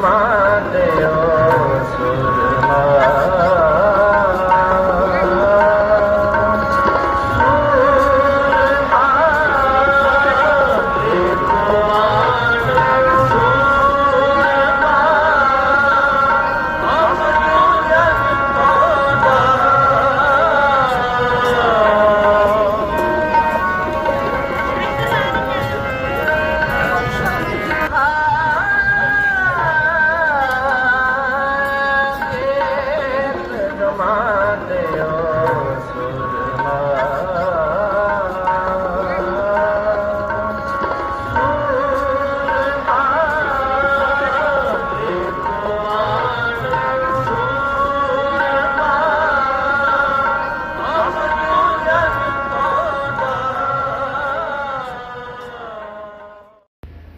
zamane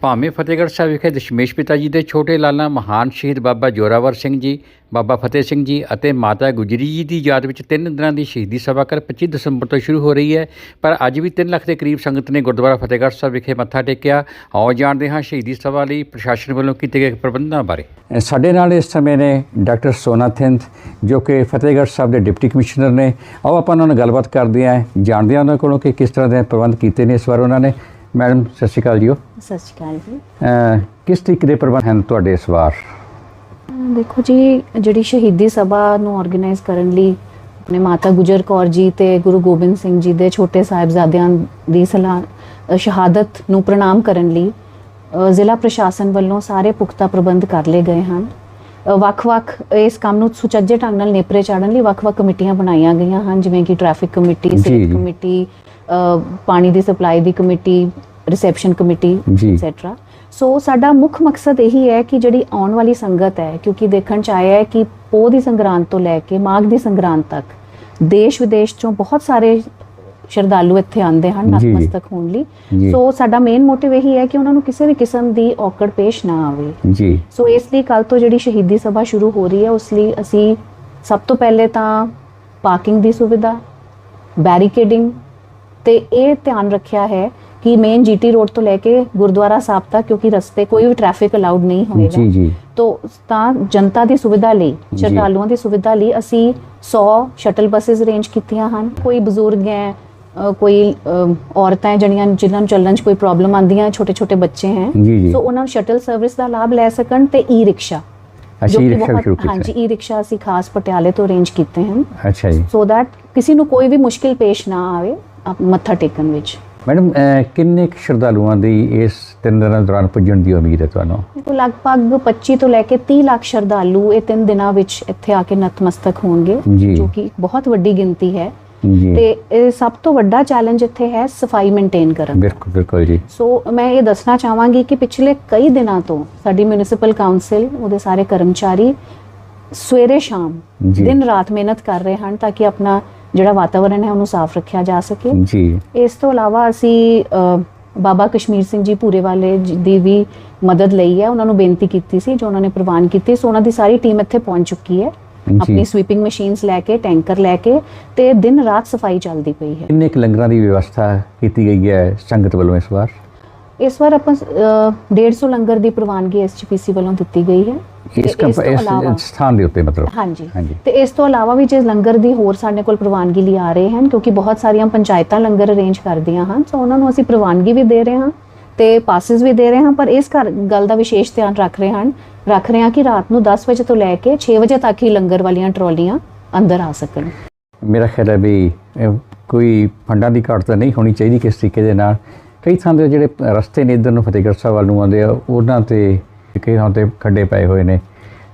ਭਾਵੇਂ ਫਤਿਹਗੜ੍ਹ ਸਾਹਿਬ ਵਿਖੇ ਦਸ਼ਮੇਸ਼ ਪਿਤਾ ਜੀ ਦੇ ਛੋਟੇ ਲਾਲਾਂ ਮਹਾਨ ਸ਼ਹੀਦ ਬਾਬਾ ਜੋਰਾਵਰ ਸਿੰਘ ਜੀ, ਬਾਬਾ ਫਤਿਹ ਸਿੰਘ ਜੀ ਅਤੇ ਮਾਤਾ ਗੁਜਰੀ ਜੀ ਦੀ ਯਾਦ ਵਿੱਚ ਤਿੰਨ ਦਿਨਾਂ ਦੀ ਸ਼ਹੀਦੀ ਸਭਾ ਕਰ 25 ਦਸੰਬਰ ਤੋਂ ਸ਼ੁਰੂ ਹੋ ਰਹੀ ਹੈ। ਪਰ ਅੱਜ ਵੀ 3 ਲੱਖ ਦੇ ਕਰੀਬ ਸੰਗਤ ਨੇ ਗੁਰਦੁਆਰਾ ਫਤਿਹਗੜ੍ਹ ਸਾਹਿਬ ਵਿਖੇ ਮੱਥਾ ਟੇਕਿਆ। ਆਓ ਜਾਣਦੇ ਹਾਂ ਸ਼ਹੀਦੀ ਸਭਾ ਲਈ ਪ੍ਰਸ਼ਾਸਨ ਵੱਲੋਂ ਕੀਤੇ ਗਏ ਪ੍ਰਬੰਧਾਂ ਬਾਰੇ। ਸਾਡੇ ਨਾਲ ਇਸ ਸਮੇਂ ਨੇ ਡਾਕਟਰ ਸੋਨਾ ਥਿੰਦ, ਜੋ ਕਿ ਫਤਿਹਗੜ੍ਹ ਸਾਹਿਬ ਦੇ ਡਿਪਟੀ ਕਮਿਸ਼ਨਰ ਨੇ। ਆਓ ਆਪਾਂ ਉਹਨਾਂ ਨਾਲ ਗੱਲਬਾਤ ਕਰਦੇ ਹਾਂ। ਜਾਣਦੇ ਹਾਂ ਉਹਨਾਂ ਕੋਲੋਂ ਕਿ ਕਿਸ ਤਰ੍ਹਾਂ ਦੇ ਪ੍ਰਬੰਧ ਕੀਤੇ ਨੇ। ਇਸ ਵਾਰ ਉਹਨਾਂ ਨੇ ਮੈਡਮ ਸਤਿ ਸ਼੍ਰੀ ਅਕਾਲ ਜੀ। ਸਤਿ ਸ਼੍ਰੀ ਅਕਾਲ ਜੀ। ਅਹ ਕਿਸ ਤਰੀਕੇ ਦੇ ਪ੍ਰਬੰਧ ਹਨ ਤੁਹਾਡੇ ਇਸ ਵਾਰ? ਦੇਖੋ ਜੀ ਜਿਹੜੀ ਸ਼ਹੀਦੀ ਸਭਾ ਨੂੰ ਆਰਗੇਨਾਈਜ਼ ਕਰਨ ਲਈ ਆਪਣੇ ਮਾਤਾ ਗੁਜਰ ਕੌਰ ਜੀ ਤੇ ਗੁਰੂ ਗੋਬਿੰਦ ਸਿੰਘ ਜੀ ਦੇ ਛੋਟੇ ਸਾਹਿਬਜ਼ਾਦਿਆਂ ਦੀ ਸਲਾਹ ਅ, ਸ਼ਹਾਦਤ ਨੂੰ ਪ੍ਰਣਾਮ ਕਰਨ ਲਈ ਅ, ਜ਼ਿਲ੍ਹਾ ਪ੍ਰਸ਼ਾਸਨ ਵੱਲੋਂ ਸਾਰੇ ਪੁਖਤਾ ਪ੍ਰਬੰਧ ਕਰ ਲਏ ਗਏ ਹਨ। ਅ, ਵੱਖ-ਵੱਖ ਇਸ ਕੰਮ ਨੂੰ ਸੁਚੱਜੇ ਢੰਗ ਨਾਲ ਨੇਪਰੇ ਚਾੜਨ ਲਈ ਵੱਖ-ਵੱਖ ਕਮੇਟੀਆਂ ਬਣਾਈਆਂ ਗਈਆਂ ਹਨ ਜਿਵੇਂ ਕਿ ਟ੍ਰੈਫਿਕ ਕਮੇਟੀ ਜੀ, ਜੀ। ਕਮੇਟੀ ਪਾਣੀ ਦੀ ਸਪਲਾਈ ਦੀ committee reception committee. Et cetera so ਸਾਡਾ ਮੁੱਖ ਮਕਸਦ ਇਹੀ ਹੈ ਕਿ ਜਿਹੜੀ ਆਉਣ ਵਾਲੀ ਸੰਗਤ ਹੈ ਕਿਉਂਕਿ ਦੇਖਣ ਚ ਆਇਆ ਹੈ ਕਿ ਪੋਹ ਦੀ ਸੰਗਰਾਂਦ ਤੋਂ ਲੈ ਕੇ ਮਾਘ ਦੀ ਸੰਗਰਾਂਦ ਤੱਕ ਦੇਸ਼ ਵਿਦੇਸ਼ ਚੋਂ ਬਹੁਤ ਸਾਰੇ ਸ਼ਰਧਾਲੂ ਇੱਥੇ ਆਉਂਦੇ ਹਨ। ਨਤਮਸਤਕ ਹੋਣ। ਲਈ ਸੋ ਸਾਡਾ ਮੇਨ ਮੋਟਿਵ ਇਹੀ ਹੈ ਕਿ ਉਹਨਾਂ ਨੂੰ ਕਿਸੇ ਵੀ ਕਿਸਮ ਦੀ ਔਕੜ ਪੇਸ਼ ਨਾ ਆਵੇ ਜੀ ਸੋ ਇਸ ਲਈ ਕੱਲ ਤੋਂ ਜਿਹੜੀ ਸ਼ਹੀਦੀ ਸਭਾ ਸ਼ੁਰੂ ਹੋ ਰਹੀ ਹੈ ਉਸ ਲਈ ਅਸੀਂ ਸਭ ਤੋਂ ਪਹਿਲੇ ਤਾਂ ਪਾਰਕਿੰਗ ਦੀ ਸੁਵਿਧਾ ਬੈਰੀਕੇਡਿੰਗ ਤੇ ਇਹ ਧਿਆਨ ਰੱਖਿਆ ਹੈ ਕਿ ਮੇਨ ਜੀਟੀ ਰੋਡ ਤੋਂ ਲੈ ਕੇ ਗੁਰਦੁਆਰਾ ਸਾਹਿਬ ਤੱਕ ਕਿਉਂਕਿ ਰਸਤੇ ਕੋਈ ਵੀ ਟ੍ਰੈਫਿਕ ਅਲਾਉਡ ਨਹੀਂ ਹੋਏਗਾ। ਜੀ ਜੀ। ਤੋ ਤਾਂ ਜਨਤਾ ਦੀ ਸੁਵਿਧਾ ਲਈ। ਸ਼ਰਧਾਲੂਆਂ ਦੀ ਸੁਵਿਧਾ ਲਈ ਅਸੀਂ 100 ਸ਼ਟਲ ਬੱਸਸ ਅਰੇਂਜ ਕੀਤੀਆਂ ਹਨ। ਕੋਈ ਬਜ਼ੁਰਗ ਹੈ ਕੋਈ ਔਰਤਾਂ ਹੈ ਜਿਹੜੀਆਂ ਜਿਨ੍ਹਾਂ ਨੂੰ ਚੱਲਣ 'ਚ ਕੋਈ ਪ੍ਰੋਬਲਮ ਆਉਂਦੀਆਂ ਛੋਟੇ ਛੋਟੇ ਬੱਚੇ ਹੈ। ਸੋ ਉਹਨਾਂ ਨੂੰ ਸ਼ਟਲ ਸਰਵਿਸ ਦਾ ਲਾਭ ਲੈ ਸਕਣ ਤੇ ਈ ਰਿਕਸ਼ਾ ਅਸੀਂ ਕਿ ਰਿਕਸ਼ਾ ਸ਼ੁਰੂ ਕੀਤਾ। ਹਾਂਜੀ ਈ ਰਿਕਸ਼ਾ ਅਸੀਂ ਖਾਸ ਪਟਿਆਲੇ ਤੋਂ ਅਰੇਂਜ ਕੀਤੇ ਹਨ। ਅੱਛਾ ਜੀ। ਸੋ that ਕਿਸੇ ਨੂੰ ਕੋਈ ਵੀ ਮੁਸ਼ਕਿਲ ਪੇਸ਼ ਨਾ ਆਵੇ ਮੱਥਾ ਟੇਕਣ ਵਿੱਚ ਮੈਡਮ ਕਿੰਨੇ ਕੁ ਸ਼ਰਧਾਲੂਆਂ ਦੀ ਇਸ ਤਿੰਨ ਦਿਨਾਂ ਦੌਰਾਨ ਪੁੱਜਣ ਦੀ ਉਮੀਦ ਹੈ ਤੁਹਾਨੂੰ ਲਗਭਗ 25 ਤੋਂ ਲੈ ਕੇ 30 ਲੱਖ ਸ਼ਰਧਾਲੂ ਇਹ ਤਿੰਨ ਦਿਨਾਂ ਵਿੱਚ ਇੱਥੇ ਆ ਕੇ ਨਤਮਸਤਕ ਹੋਣਗੇ ਜੀ। ਕਿ ਬਹੁਤ ਵੱਡੀ ਗਿਣਤੀ ਹੈ ਤੇ ਇਹ ਸਭ ਤੋਂ ਵੱਡਾ ਚੈਲੰਜ ਇੱਥੇ ਹੈ ਸਫ਼ਾਈ ਮੇਨਟੇਨ ਕਰਨ। ਬਿਲਕੁਲ ਬਿਲਕੁਲ ਜੀ ਸੋ ਮੈਂ ਇਹ ਦੱਸਣਾ ਚਾਹਾਂਗੀ ਕਿ ਪਿਛਲੇ ਕਈ ਦਿਨਾਂ ਤੋਂ ਸਾਡੀ ਮਿਊਨਿਸਪਲ ਕਾਉਂਸਲ ਉਹਦੇ ਸਾਰੇ ਕਰਮਚਾਰੀ ਸਵੇਰੇ ਸ਼ਾਮ। ਦਿਨ ਰਾਤ ਮਿਹਨਤ ਕਰ ਰਹੇ ਹਨ ਤਾਂ ਕਿ ਆਪਣਾ ਜਿਹੜਾ ਵਾਤਾਵਰਣ ਹੈ ਉਹਨੂੰ ਸਾਫ਼ ਰੱਖਿਆ ਜਾ ਸਕੇ। ਜੀ। ਇਸ ਤੋਂ ਇਲਾਵਾ ਅਸੀਂ ਬਾਬਾ ਕਸ਼ਮੀਰ ਸਿੰਘ ਜੀ ਪੂਰੇ ਵਾਲੇ ਦੀ ਵੀ ਮਦਦ ਲਈ ਹੈ। ਉਹਨਾਂ ਨੂੰ ਬੇਨਤੀ ਕੀਤੀ ਸੀ ਜੋ ਉਹਨਾਂ ਨੇ ਪ੍ਰਵਾਨ ਕੀਤੀ। ਸੋ ਉਹਨਾਂ ਦੀ ਸਾਰੀ ਟੀਮ ਇੱਥੇ ਪਹੁੰਚ ਚੁੱਕੀ ਹੈ। ਆਪਣੀ ਸਵੀਪਿੰਗ ਮਸ਼ੀਨਸ ਲੈ ਕੇ ਟੈਂਕਰ ਲੈ ਕੇ ਤੇ ਦਿਨ ਰਾਤ ਸਫ਼ਾਈ ਚੱਲਦੀ ਪਈ ਹੈ। ਕਿੰਨੇ ਕੁ ਲੰਗਰਾਂ ਦੀ ਵਿਵਸਥਾ ਕੀਤੀ ਗਈ ਹੈ ਸੰਗਤ ਵੱਲੋਂ ਇਸ ਵਾਰ? ਇਸ ਵਾਰ ਆਪਾਂ ਅ, 150 ਲੰਗਰ ਦੀ ਪ੍ਰਵਾਨਗੀ ਐਸਜੀਪੀਸੀ ਵੱਲੋਂ ਦਿੱਤੀ ਗਈ ਹੈ। ਇਸ ਕੰਪ ਇਸ ਸਥਾਨ ਦੇ ਉੱਤੇ ਮਤਲਬ। ਹਾਂਜੀ। ਤੇ ਇਸ ਤੋਂ ਇਲਾਵਾ ਵੀ ਜੇ ਲੰਗਰ ਦੀ ਹੋਰ ਸਾਡੇ ਕੋਲ ਪ੍ਰਵਾਨਗੀ ਲਈ ਆ ਰਹੇ ਹਨ ਕਿਉਂਕਿ ਬਹੁਤ ਸਾਰੀਆਂ ਪੰਚਾਇਤਾਂ ਲੰਗਰ ਅਰੇਂਜ ਕਰਦੀਆਂ ਹਨ ਸੋ ਉਹਨਾਂ ਨੂੰ ਅਸੀਂ ਪ੍ਰਵਾਨਗੀ ਵੀ ਦੇ ਰਹੇ ਹਾਂ ਤੇ ਪਾਸਿਸ ਵੀ ਦੇ ਰਹੇ ਹਾਂ ਪਰ ਇਸ ਗੱਲ ਦਾ ਵਿਸ਼ੇਸ਼ ਧਿਆਨ ਰੱਖ ਰਹੇ ਹਨ ਰੱਖ ਰਹੇ ਹਾਂ ਕਿ ਰਾਤ ਨੂੰ 10 ਵਜੇ ਤੋਂ ਲੈ ਕੇ 6 ਵਜੇ ਤੱਕ ਹੀ ਲੰਗਰ ਵਾਲੀਆਂ ਟਰਾਲੀਆਂ ਅੰਦਰ ਆ ਸਕਣ। ਮੇਰਾ ਖਿਆਲ ਹੈ ਵੀ ਕੋਈ ਫੰਡਾਂ ਦੀ ਘਾਟ ਤਾਂ ਨਹੀਂ ਹੋਣੀ ਚਾਹੀਦੀ ਕਿਸ ਤਰੀਕੇ ਦੇ ਨਾਲ। ਕਈ ਥਾਂ ਦੇ ਜਿਹੜੇ ਰਸਤੇ ਨੇ ਇੱਧਰ ਨੂੰ ਫਤਿਹਗੜ੍ਹ ਸਾਹਿਬ ਵੱਲ ਨੂੰ ਆਉਂਦੇ ਆ ਉਹਨਾਂ ਤੇ ਕਈ ਥਾਂ ਤੇ ਖੱਡੇ ਪਏ ਹੋਏ ਨੇ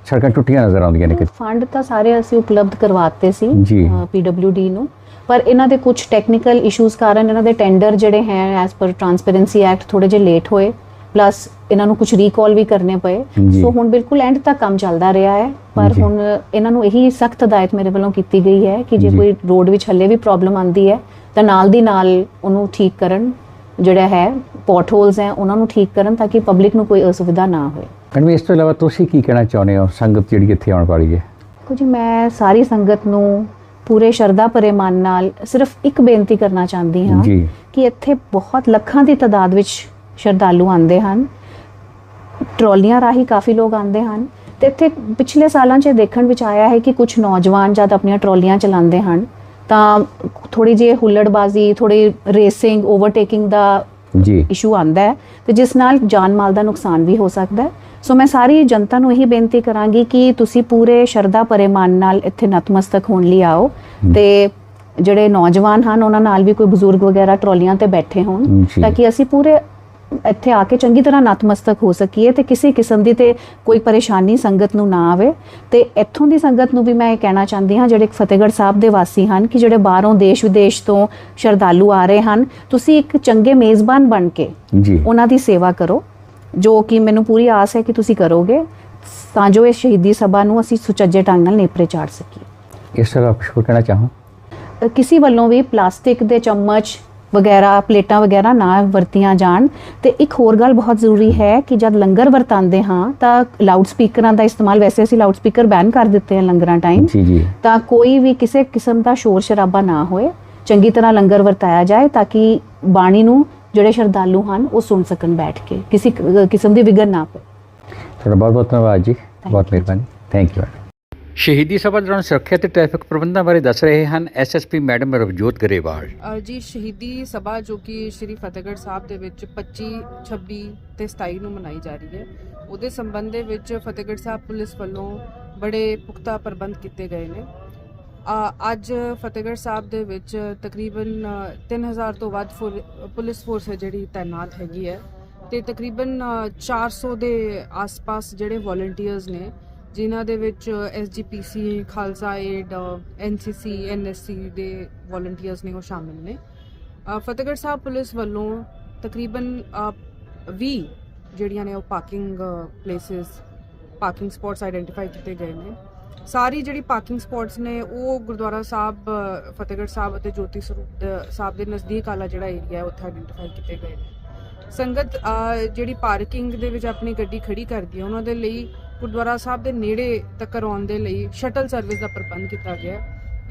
ਸੜਕਾਂ ਟੁੱਟੀਆਂ ਨਜ਼ਰ ਆਉਂਦੀਆਂ ਨੇ ਫੰਡ ਤਾਂ ਸਾਰੇ ਅਸੀਂ ਉਪਲਬਧ ਕਰਵਾਤੇ ਸੀ ਜੀ। ਪੀਡਬਲਯੂਡੀ ਨੂੰ ਪਰ ਇਹਨਾਂ ਦੇ ਕੁਝ ਟੈਕਨੀਕਲ ਇਸ਼ੂਜ਼ ਕਾਰਨ ਇਹਨਾਂ ਦੇ ਟੈਂਡਰ ਜਿਹੜੇ ਹੈ ਐਸ ਪਰ ਟਰਾਂਸਪੇਰੈਂਸੀ ਐਕਟ ਥੋੜੇ ਜਿਹਾ ਲੇਟ ਹੋਏ ਪਲੱਸ ਇਹਨਾਂ ਨੂੰ ਕੁਝ ਰੀਕਾਲ ਵੀ ਕਰਨੇ ਪਏ ਜੀ। ਸੋ ਹੁਣ ਬਿਲਕੁਲ ਐਂਡ ਤੱਕ ਕੰਮ ਚੱਲਦਾ ਰਿਹਾ ਹੈ ਪਰ ਜੀ। ਹੁਣ ਇਹਨਾਂ ਨੂੰ ਇਹੀ ਸਖਤ ਹਦਾਇਤ ਮੇਰੇ ਵੱਲੋਂ ਕੀਤੀ ਗਈ ਹੈ ਕਿ ਜੇ ਜੀ। ਕੋਈ ਰੋਡ ਵਿੱਚ ਹੱਲੇ ਵੀ ਪ੍ਰੋਬਲਮ ਆਂਦੀ ਹੈ ਤਾਂ ਨਾਲ ਦੀ ਨਾਲ ਉਹਨੂੰ ਠੀਕ ਕਰਨ ਜਿਹੜਾ ਹੈ ਪੋਰਟ ਹੋਲਸ ਹੈ ਉਹਨਾਂ ਨੂੰ ਠੀਕ ਕਰਨ ਤਾਂ ਕਿ ਪਬਲਿਕ ਨੂੰ ਕੋਈ ਅਸੁਵਿਧਾ ਨਾ ਹੋਏ ਮੈਡਮ ਇਸ ਤੋਂ ਇਲਾਵਾ ਤੁਸੀਂ ਕੀ ਕਹਿਣਾ ਚਾਹੁੰਦੇ ਹੋ ਸੰਗਤ ਜਿਹੜੀ ਇੱਥੇ ਆਉਣ ਵਾਲੀ ਹੈ? ਕੁਝ ਮੈਂ ਸਾਰੀ ਸੰਗਤ ਨੂੰ ਪੂਰੇ ਸ਼ਰਧਾ ਭਰੇ ਮਨ ਨਾਲ ਸਿਰਫ ਇੱਕ ਬੇਨਤੀ ਕਰਨਾ ਚਾਹੁੰਦੀ ਹਾਂ ਜੀ। ਕਿ ਇੱਥੇ ਬਹੁਤ ਲੱਖਾਂ ਦੀ ਤਾਦਾਦ ਵਿੱਚ ਸ਼ਰਧਾਲੂ ਆਉਂਦੇ ਹਨ। ਟਰਾਲੀਆਂ ਰਾਹੀਂ ਕਾਫੀ ਲੋਕ ਆਉਂਦੇ ਹਨ। ਤੇ ਇੱਥੇ ਪਿਛਲੇ ਸਾਲਾਂ 'ਚ ਦੇਖਣ ਵਿੱਚ ਆਇਆ ਹੈ ਕਿ ਕੁਝ ਨੌਜਵਾਨ ਜਦ ਆਪਣੀਆਂ ਟਰਾਲੀਆਂ ਚਲਾਉਂਦੇ ਹਨ ਤਾਂ ਥੋੜੀ ਜਿਹੀ ਹੁੱਲੜਬਾਜ਼ੀ ਥੋੜੀ ਰੇਸਿੰਗ ਓਵਰਟੇਕਿੰਗ ਦਾ ਜੀ। ਇਸ਼ੂ ਆਂਦਾ ਹੈ ਤੇ ਜਿਸ ਨਾਲ ਜਾਨ ਮਾਲ ਦਾ ਨੁਕਸਾਨ ਵੀ ਹੋ ਸਕਦਾ ਹੈ। ਸੋ ਮੈਂ ਸਾਰੀ ਜਨਤਾ ਨੂੰ ਇਹੀ ਬੇਨਤੀ ਕਰਾਂਗੀ ਕਿ ਤੁਸੀਂ ਪੂਰੇ ਸ਼ਰਧਾ ਭਰੇ ਮਨ ਨਾਲ ਇੱਥੇ ਨਤਮਸਤਕ ਹੋਣ ਲਈ ਆਓ ਤੇ ਜਿਹੜੇ ਨੌਜਵਾਨ ਹਨ ਉਹਨਾਂ ਨਾਲ ਵੀ ਕੋਈ ਬਜ਼ੁਰਗ ਵਗੈਰਾ ਟਰਾਲੀਆਂ ਤੇ ਬੈਠੇ ਹੋਣ। ਤਾਂ ਕਿ ਅਸੀਂ ਪੂਰੇ ਇੱਥੇ ਆ ਕੇ ਚੰਗੀ ਤਰ੍ਹਾਂ ਨਤਮਸਤਕ ਹੋ ਸਕੀਏ ਤੇ ਕਿਸੇ ਕਿਸਮ ਦੀ ਤੇ ਕੋਈ ਪਰੇਸ਼ਾਨੀ ਸੰਗਤ ਨੂੰ ਨਾ ਆਵੇ। ਤੇ ਇੱਥੋਂ ਦੀ ਸੰਗਤ ਨੂੰ ਵੀ ਮੈਂ ਇਹ ਕਹਿਣਾ ਚਾਹੁੰਦੀ ਹਾਂ ਜਿਹੜੇ ਫਤਿਹਗੜ੍ਹ ਸਾਹਿਬ ਦੇ ਵਾਸੀ ਹਨ ਕਿ ਜਿਹੜੇ ਬਾਹਰੋਂ ਦੇਸ਼ ਵਿਦੇਸ਼ ਤੋਂ ਸ਼ਰਧਾਲੂ ਆ ਰਹੇ ਹਨ ਤੁਸੀਂ ਇੱਕ ਚੰਗੇ ਮੇਜ਼ਬਾਨ ਬਣ ਕੇ ਜੀ। ਉਹਨਾਂ ਦੀ ਸੇਵਾ ਕਰੋ ਜੋ ਕਿ ਮੈਨੂੰ ਪੂਰੀ ਆਸ ਹੈ ਕਿ ਤੁਸੀਂ ਕਰੋਗੇ ਤਾਂ ਜੋ ਇਹ ਸ਼ਹੀਦੀ ਸਭਾ ਨੂੰ ਅਸੀਂ ਸੁਚੱਜੇ ਢੰਗ ਨਾਲ ਨੇਪਰੇ ਚਾੜ ਸਕੀਏ। ਇਸ ਤਰ੍ਹਾਂ ਕੁਝ ਕਹਿਣਾ ਚਾਹੋ? ਕਿਸੇ ਵੱਲੋਂ ਵੀ ਪਲਾਸਟਿਕ ਦੇ ਚਮਚ ਵਗੈਰਾ ਪਲੇਟਾਂ ਵਗੈਰਾ ਨਾ ਵਰਤੀਆਂ ਜਾਣ। ਤੇ ਇੱਕ ਹੋਰ ਗੱਲ ਬਹੁਤ ਜ਼ਰੂਰੀ ਹੈ ਕਿ ਜਦ ਲੰਗਰ ਵਰਤਾਉਂਦੇ ਹਾਂ ਤਾਂ ਲਾਊਡ ਸਪੀਕਰਾਂ ਦਾ ਇਸਤੇਮਾਲ ਵੈਸੇ ਅਸੀਂ ਲਾਊਡ ਸਪੀਕਰ ਬੈਨ ਕਰ ਦਿੱਤੇ ਹਨ ਲੰਗਰਾਂ ਟਾਈਮ ਜੀ ਜੀ। ਤਾਂ ਕੋਈ ਵੀ ਕਿਸੇ ਕਿਸਮ ਦਾ ਸ਼ੋਰ ਸ਼ਰਾਬਾ ਨਾ ਹੋਏ। ਚੰਗੀ ਤਰ੍ਹਾਂ ਲੰਗਰ ਵਰਤਾਇਆ ਜਾਏ ਤਾਂ ਕਿ ਬਾਣੀ ਨੂੰ ਜਿਹੜੇ ਸ਼ਰਧਾਲੂ ਹਨ ਉਹ ਸੁਣ ਸਕਣ ਬੈਠ ਕੇ। ਕਿਸੇ ਕਿਸਮ ਦੀ ਵਿਗੜ ਨਾ ਪਏ ਤੁਹਾਡਾ ਬਹੁਤ ਬਹੁਤ ਧੰਨਵਾਦ ਜੀ। ਬਹੁਤ ਮਿਹਰਬਾਨੀ। ਥੈਂਕ ਯੂ ਸ਼ਹੀਦੀ ਸਭਾ ਦੌਰਾਨ ਸੁਰੱਖਿਆ ਤੇ ਟ੍ਰੈਫਿਕ ਪ੍ਰਬੰਧਾਂ ਬਾਰੇ ਦੱਸ ਰਹੇ ਹਨ ਐਸਐਸਪੀ ਮੈਡਮ ਰਵਜੋਤ ਗਰੇਵਾਲ। ਜੀ ਸ਼ਹੀਦੀ ਸਭਾ ਜੋ ਕਿ ਸ਼੍ਰੀ ਫਤਿਹਗੜ੍ਹ ਸਾਹਿਬ ਦੇ ਵਿੱਚ 25 26 ਤੇ 27 ਨੂੰ ਮਨਾਈ ਜਾ ਰਹੀ ਹੈ ਉਹਦੇ ਸੰਬੰਧ ਦੇ ਵਿੱਚ ਫਤਿਹਗੜ੍ਹ ਸਾਹਿਬ ਪੁਲਿਸ ਵੱਲੋਂ ਬੜੇ ਪੁਖਤਾ ਪ੍ਰਬੰਧ ਕੀਤੇ ਗਏ ਨੇ। ਅੱਜ ਫਤਿਹਗੜ੍ਹ ਸਾਹਿਬ ਦੇ ਵਿੱਚ ਤਕਰੀਬਨ ਅ, 3000 ਤੋਂ ਵੱਧ ਫੁਰ- ਪੁਲਿਸ ਫੋਰਸ ਹੈ ਜਿਹੜੀ ਤਾਇਨਾਤ ਹੈਗੀ ਹੈ ਤੇ ਤਕਰੀਬਨ ਅ, 400 ਦੇ ਆਸ-ਪਾਸ ਜਿਹੜੇ ਵੋਲੰਟੀਅਰਸ ਨੇ ਜਿਨ੍ਹਾਂ ਦੇ ਵਿੱਚ SGPC Khalsa aid NCC NSC ਦੇ ਵੋਲੰਟੀਅਰਸ ਨੇ ਉਹ ਸ਼ਾਮਿਲ ਨੇ। ਫਤਿਹਗੜ੍ਹ ਸਾਹਿਬ ਪੁਲਿਸ ਵੱਲੋਂ ਤਕਰੀਬਨ ਅ, 20 ਜਿਹੜੀਆਂ ਨੇ ਉਹ parking places parking spots identify ਕੀਤੇ ਗਏ ਨੇ। ਸਾਰੀ ਜਿਹੜੀ ਪਾਰਕਿੰਗ ਸਪੌਟਸ ਨੇ ਉਹ ਗੁਰਦੁਆਰਾ ਸਾਹਿਬ ਫਤਿਹਗੜ੍ਹ ਸਾਹਿਬ ਅਤੇ ਜੋਤੀ ਸਰੂਪ ਸਾਹਿਬ ਦੇ ਨਜ਼ਦੀਕ ਵਾਲਾ ਜਿਹੜਾ ਏਰੀਆ ਹੈ ਉੱਥੇ ਆਈਡੈਂਟੀਫਾਈ ਕੀਤੇ ਗਏ ਨੇ। ਸੰਗਤ ਜਿਹੜੀ ਪਾਰਕਿੰਗ ਦੇ ਵਿੱਚ ਆਪਣੀ ਗੱਡੀ ਖੜੀ ਕਰਦੀ ਹੈ ਉਹਨਾਂ ਦੇ ਲਈ ਗੁਰਦੁਆਰਾ ਸਾਹਿਬ ਦੇ ਨੇੜੇ ਤੱਕ ਆਉਣ ਦੇ ਲਈ ਸ਼ਟਲ ਸਰਵਿਸ ਦਾ ਪ੍ਰਬੰਧ ਕੀਤਾ ਗਿਆ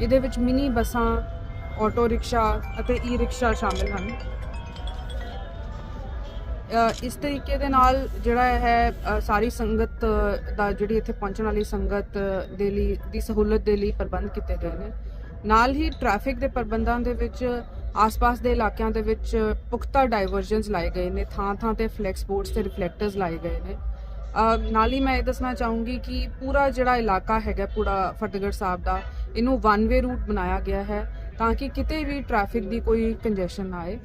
ਇਹਦੇ ਵਿੱਚ ਮਿਨੀ ਬੱਸਾਂ ਆਟੋ ਰਿਕਸ਼ਾ ਅਤੇ ਈ ਰਿਕਸ਼ਾ ਸ਼ਾਮਿਲ ਹਨ। ਇਸ ਤਰੀਕੇ ਦੇ ਨਾਲ ਜਿਹੜਾ ਹੈ ਸਾਰੀ ਸੰਗਤ ਦਾ ਜਿਹੜੀ ਇੱਥੇ ਪਹੁੰਚਣ ਵਾਲੀ ਸੰਗਤ ਦੇ ਲਈ, ਦੀ ਸਹੂਲਤ ਦੇ ਲਈ ਪ੍ਰਬੰਧ ਕੀਤੇ ਗਏ ਨੇ। ਨਾਲ ਹੀ ਟ੍ਰੈਫਿਕ ਦੇ ਪ੍ਰਬੰਧਾਂ ਦੇ ਵਿੱਚ, ਆਸ-ਪਾਸ ਦੇ ਇਲਾਕਿਆਂ ਦੇ ਵਿੱਚ ਪੁਖਤਾ ਡਾਈਵਰਜਨਸ ਲਾਏ ਗਏ ਨੇ। ਥਾਂ-ਥਾਂ ਤੇ ਫਲੈਕਸ ਬੋਰਡਸ ਤੇ ਰਿਫਲੈਕਟਰਸ ਲਾਏ ਗਏ ਨੇ। ਨਾਲ ਹੀ ਮੈਂ ਇਹ ਦੱਸਣਾ ਚਾਹੂੰਗੀ ਕਿ ਪੂਰਾ ਜਿਹੜਾ ਇਲਾਕਾ ਹੈਗਾ, ਪੂਰਾ ਫਤਿਹਗੜ੍ਹ ਸਾਹਿਬ ਦਾ, ਇਹਨੂੰ ਵਨ ਵੇ ਰੂਟ ਬਣਾਇਆ ਗਿਆ ਹੈ ਤਾਂ ਕਿ ਕਿਤੇ ਵੀ ਟ੍ਰੈਫਿਕ ਦੀ ਕੋਈ ਕੰਜੈਸ਼ਨ ਨਾ ਆਏ।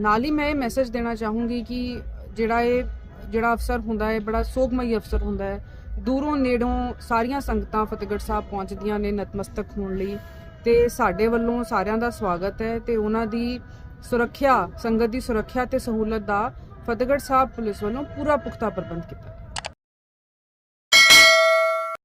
ਨਾਲ ਹੀ ਮੈਂ ਇਹ ਮੈਸੇਜ ਦੇਣਾ ਚਾਹੂੰਗੀ ਕਿ ਜਿਹੜਾ ਇਹ, ਜਿਹੜਾ ਅਫਸਰ ਹੁੰਦਾ ਹੈ, ਬੜਾ ਸੋਗਮਈ ਅਫਸਰ ਹੁੰਦਾ ਹੈ, ਦੂਰੋਂ ਨੇੜੋਂ ਸਾਰੀਆਂ ਸੰਗਤਾਂ ਫਤਿਹਗੜ੍ਹ ਸਾਹਿਬ ਪਹੁੰਚਦੀਆਂ ਨੇ ਨਤਮਸਤਕ ਹੋਣ ਲਈ ਤੇ ਸਾਡੇ ਵੱਲੋਂ ਸਾਰਿਆਂ ਦਾ ਸਵਾਗਤ ਹੈ ਤੇ ਉਹਨਾਂ ਦੀ ਸੁਰੱਖਿਆ, ਸੰਗਤ ਦੀ ਸੁਰੱਖਿਆ ਤੇ ਸਹੂਲਤ ਦਾ ਫਤਿਹਗੜ੍ਹ ਸਾਹਿਬ ਪੁਲਿਸ ਵੱਲੋਂ ਪੂਰਾ ਪੁਖਤਾ ਪ੍ਰਬੰਧ ਕੀਤਾ।